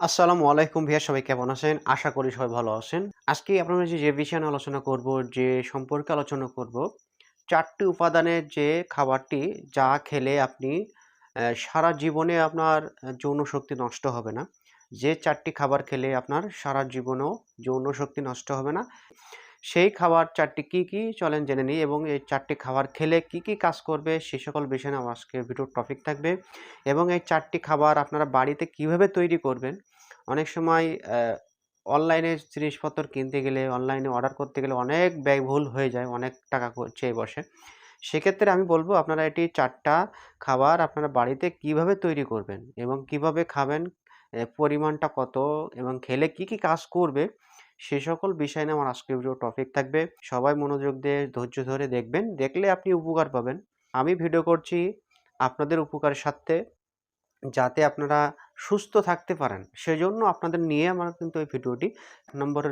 আসসালামু আলাইকুম ভাইয়া, সবাই কেমন আছেন? আশা করি সবাই ভালো আছেন। আজকে আপনারা যে যে বিষয় নিয়ে আলোচনা করব, যে সম্পর্কে আলোচনা করব, চারটি উপাদানের যে খাবারটি, যা খেলে আপনি সারা জীবনে আপনার যৌন শক্তি নষ্ট হবে না। যে চারটি খাবার খেলে আপনার সারা জীবনেও যৌন শক্তি নষ্ট হবে না। সেই খাবার চারটি কি কি চলেন জেনে নিই এবং এই চারটি খাবার খেলে কি কি কাজ করবে সে সকল বিষয় নিয়ে আজকে ভিডিওর টপিক থাকবে। এবং এই চারটি খাবার আপনারা বাড়িতে কীভাবে তৈরি করবেন? অনেক সময় অনলাইনে জিনিসপত্র কিনতে গেলে অনলাইনে অর্ডার করতে গেলে অনেক ব্যয়বহুল হয়ে যায়, অনেক টাকা চেয়ে বসে। সেক্ষেত্রে আমি বলব আপনারা এটি চারটা খাবার আপনারা বাড়িতে কীভাবে তৈরি করবেন এবং কীভাবে খাবেন পরিমাণটা কত এবং খেলে কি কি কাজ করবে সে সকল বিষয় নিয়ে আমার আজকে ভিডিও টপিক থাকবে। সবাই মনোযোগ দিয়ে ধৈর্য ধরে দেখবেন, দেখলে আপনি উপকার পাবেন। আমি ভিডিও করছি আপনাদের উপকারের সাথে, যাতে আপনারা সুস্থ থাকতে পারেন। সেজন্য আপনাদের নিয়ে আমার কিন্তু এই ভিডিওটি নম্বরে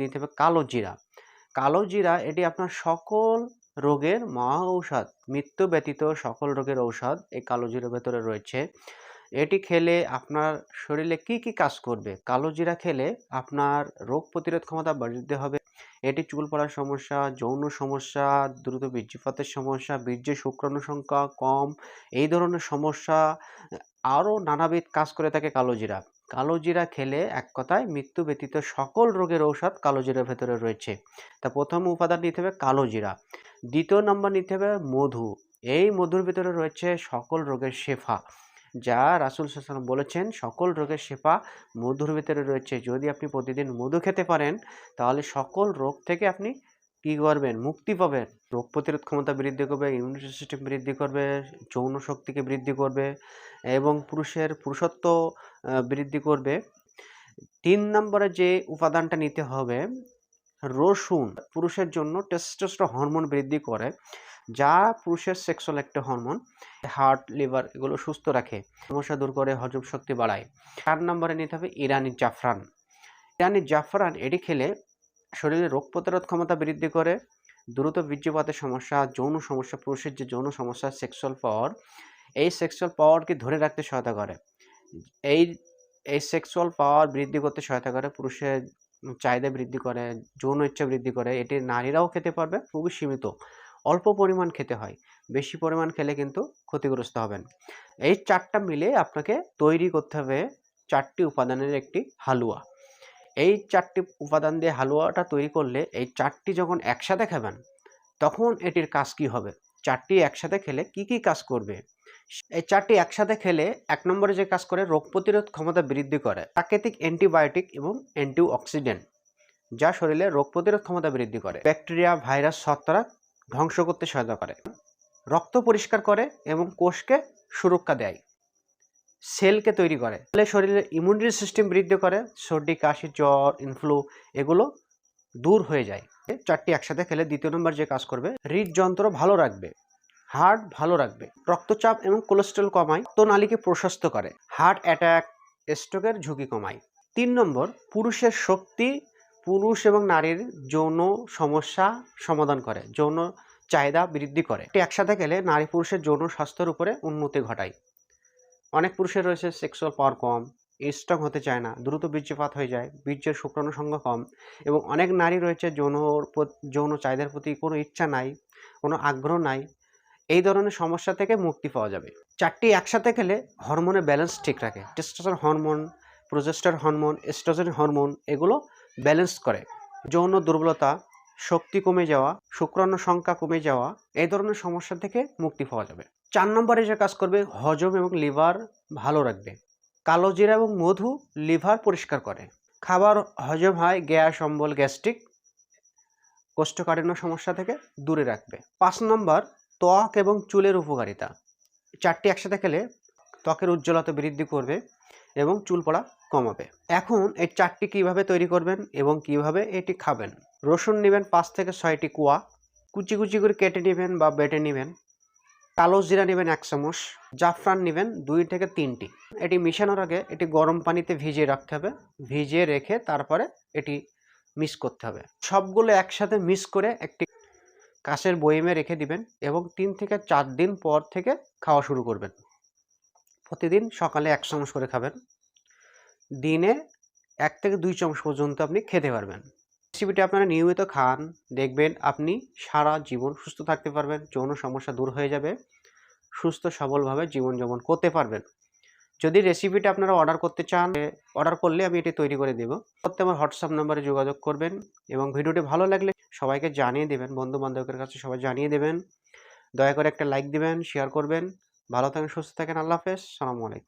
নিতে হবে কালো জিরা। কালো জিরা, এটি আপনার সকল রোগের মহা ঔষধ, মৃত্যু ব্যতীত সকল রোগের ঔষধ এই কালো জিরার ভেতরে রয়েছে। এটি খেলে আপনার শরীরে কি কি কাজ করবে? কালো জিরা খেলে আপনার রোগ প্রতিরোধ ক্ষমতা বৃদ্ধি হবে। এটি চুল পড়ার সমস্যা, যৌন সমস্যা, দ্রুত বীর্যপাতের সমস্যা, বীর্য শুক্রাণু সংখ্যা কম, এই ধরনের সমস্যা, আরও নানাবিধ কাজ করে থাকে কালো জিরা। কালো জিরা খেলে এক কথায় মৃত্যু ব্যতীত সকল রোগের ঔষধ কালো জিরার ভেতরে রয়েছে। তা প্রথম উপাদান নিতে হবে কালো জিরা। দ্বিতীয় নম্বর নিতে হবে মধু। এই মধুর ভিতরে রয়েছে সকল রোগের শেফা। যা রাসুল সাল্লাম বলেছেন, সকল রোগের শেফা মধুর ভিতরে রয়েছে। যদি আপনি প্রতিদিন মধু খেতে পারেন, তাহলে সকল রোগ থেকে আপনি কী করবেন? মুক্তি পাবেন। রোগ প্রতিরোধ ক্ষমতা বৃদ্ধি করবে ইমিউনিটি সিস্টেম বৃদ্ধি করবে, যৌন শক্তিকে বৃদ্ধি করবে এবং পুরুষের পুরুষত্ব বৃদ্ধি করবে। তিন নম্বরে যে উপাদানটা নিতে হবে, রসুন। পুরুষের জন্য টেস্টোস্টেরন হরমোন বৃদ্ধি করে। যা পুরুষের সেক্সুয়াল একটা হরমোন হার্ট লিভার এগুলো সুস্থ রাখে, সমস্যা দূর করে হজম শক্তি বাড়ায়। চার নম্বরে নিতে হবে ইরানি জাফরান। ইরানি জাফরান এটি খেলে শরীরে রোগ প্রতিরোধ ক্ষমতা বৃদ্ধি করে, দ্রুত বীর্যপাতের সমস্যা, যৌন সমস্যা, পুরুষের যে যৌন সমস্যা সেক্সুয়াল পাওয়ার এই সেক্সুয়াল পাওয়ারকে ধরে রাখতে সহায়তা করে। এই এই সেক্সুয়াল পাওয়ার বৃদ্ধি করতে সহায়তা করে, পুরুষের চাহিদা বৃদ্ধি করে, যৌন ইচ্ছা বৃদ্ধি করে, এটি নারীরাও খেতে পারবে, খুবই সীমিত। অল্প পরিমাণ খেতে হয়। বেশি পরিমাণ খেলে কিন্তু ক্ষতিগ্রস্ত হবেন। এই চারটা মিলে আপনাকে তৈরি করতে হবে চারটি উপাদানের একটি হালুয়া। এই চারটি উপাদান দিয়ে হালুয়াটা তৈরি করলে এই চারটি যখন একসাথে খাবেন, তখন এটির কাজ কি হবে? চারটি একসাথে খেলে কি কি কাজ করবে? এই চারটি একসাথে খেলে এক নম্বরে যে কাজ করে রোগ প্রতিরোধ ক্ষমতা বৃদ্ধি করে, প্রাকৃতিক অ্যান্টিবায়োটিক এবং অ্যান্টিঅক্সিডেন্ট, যা শরীরে রোগ প্রতিরোধ ক্ষমতা বৃদ্ধি করে। ব্যাকটেরিয়া, ভাইরাস, ছত্রাক ধ্বংস করতে সহায়তা করে। রক্ত পরিষ্কার করে এবং কোষকে সুরক্ষা দেয়। সেলকে তৈরি করে। ফলে শরীরের ইমিউনিটি সিস্টেম বৃদ্ধি করে, সর্দি, কাশি, জ্বর ইনফ্লু এগুলো দূর হয়ে যায়। চারটি একসাথে খেলে দ্বিতীয় নম্বর যে কাজ করবে হৃদযন্ত্র ভালো রাখবে, হার্ট ভালো রাখবে, রক্তচাপ এবং কোলেস্ট্রল কমায় নালীকে প্রশস্ত করে হার্ট অ্যাটাক স্ট্রোকের ঝুঁকি কমায়। তিন নম্বর পুরুষের শক্তি পুরুষ এবং নারীর যৌন সমস্যা সমাধান করে, যৌন চাহিদা বৃদ্ধি করে। এটি একসাথে গেলে নারী পুরুষের যৌন স্বাস্থ্যের উপরে উন্নতি ঘটায়। অনেক পুরুষের রয়েছে সেক্সুয়াল পাওয়ার কম স্ট্রং হতে চায় না, দ্রুত বীর্যপাত হয়ে যায়, বীর্যের শুক্রাণু সংখ্যা কম এবং অনেক নারী রয়েছে যৌনর যৌন চাহিদার প্রতি কোনো ইচ্ছা নাই, কোনো আগ্রহ নাই, এই ধরনের সমস্যা থেকে মুক্তি পাওয়া যাবে। চারটি একসাথে খেলে হরমোনের ব্যালেন্স ঠিক রাখে testosterone hormone progesterone hormone estrogen hormone এগুলো ব্যালেন্স করে। যৌন দুর্বলতা, শক্তি কমে যাওয়া, শুক্রাণু সংখ্যা কমে যাওয়া, এই ধরনের সমস্যা থেকে মুক্তি পাওয়া যাবে। চার নম্বরে যে কাজ করবে, হজম এবং লিভার ভালো রাখবে। কালো জিরা এবং মধু লিভার পরিষ্কার করে। খাবার হজম হয় গ্যাস, অম্বল, গ্যাস্ট্রিক কোষ্ঠকাঠিন্য সমস্যা থেকে দূরে রাখবে। পাঁচ নম্বর, ত্বক এবং চুলের উপকারিতা। চারটি একসাথে খেলে ত্বকের উজ্জ্বলতা বৃদ্ধি করবে। এবং চুল পড়া কমাবে। এখন এই চারটি কীভাবে তৈরি করবেন এবং কীভাবে এটি খাবেন? রসুন নেবেন পাঁচ থেকে ছয়টি কুয়া। কুচি কুচি করে কেটে নেবেন বা বেটে নেবেন। কালো জিরা নেবেন এক চামচ। জাফরান নেবেন দুই থেকে তিনটি। এটি মিশানোর আগে এটি গরম পানিতে ভিজিয়ে রাখতে হবে। ভিজিয়ে রেখে তারপরে এটি মিক্স করতে হবে। সবগুলো একসাথে মিক্স করে একটি কাঁচের বয়েমে রেখে দিবেন এবং তিন থেকে চার দিন পর থেকে খাওয়া শুরু করবেন। প্রতিদিন সকালে এক চামচ করে খাবেন। দিনে এক থেকে দুই চামচ পর্যন্ত আপনি খেতে পারবেন। রেসিপিটি আপনারা নিয়মিত খান, দেখবেন আপনি সারা জীবন সুস্থ থাকতে পারবেন, যৌন সমস্যা দূর হয়ে যাবে, সুস্থ সবলভাবে জীবনযাপন করতে পারবেন। যদি রেসিপিটা আপনারা অর্ডার করতে চান, অর্ডার করলে আমি এটি তৈরি করে দেবো। করতে আমার হোয়াটসঅ্যাপ নাম্বারে যোগাযোগ করবেন এবং ভিডিওটি ভালো লাগলে সবাইকে জানিয়ে দেবেন বন্ধু বান্ধবের কাছে সবাই জানিয়ে দেবেন। দয়া করে একটা লাইক দিবেন, শেয়ার করবেন। ভালো থাকেন সুস্থ থাকেন আল্লাহ হাফেজ সালামু আলাইকুম।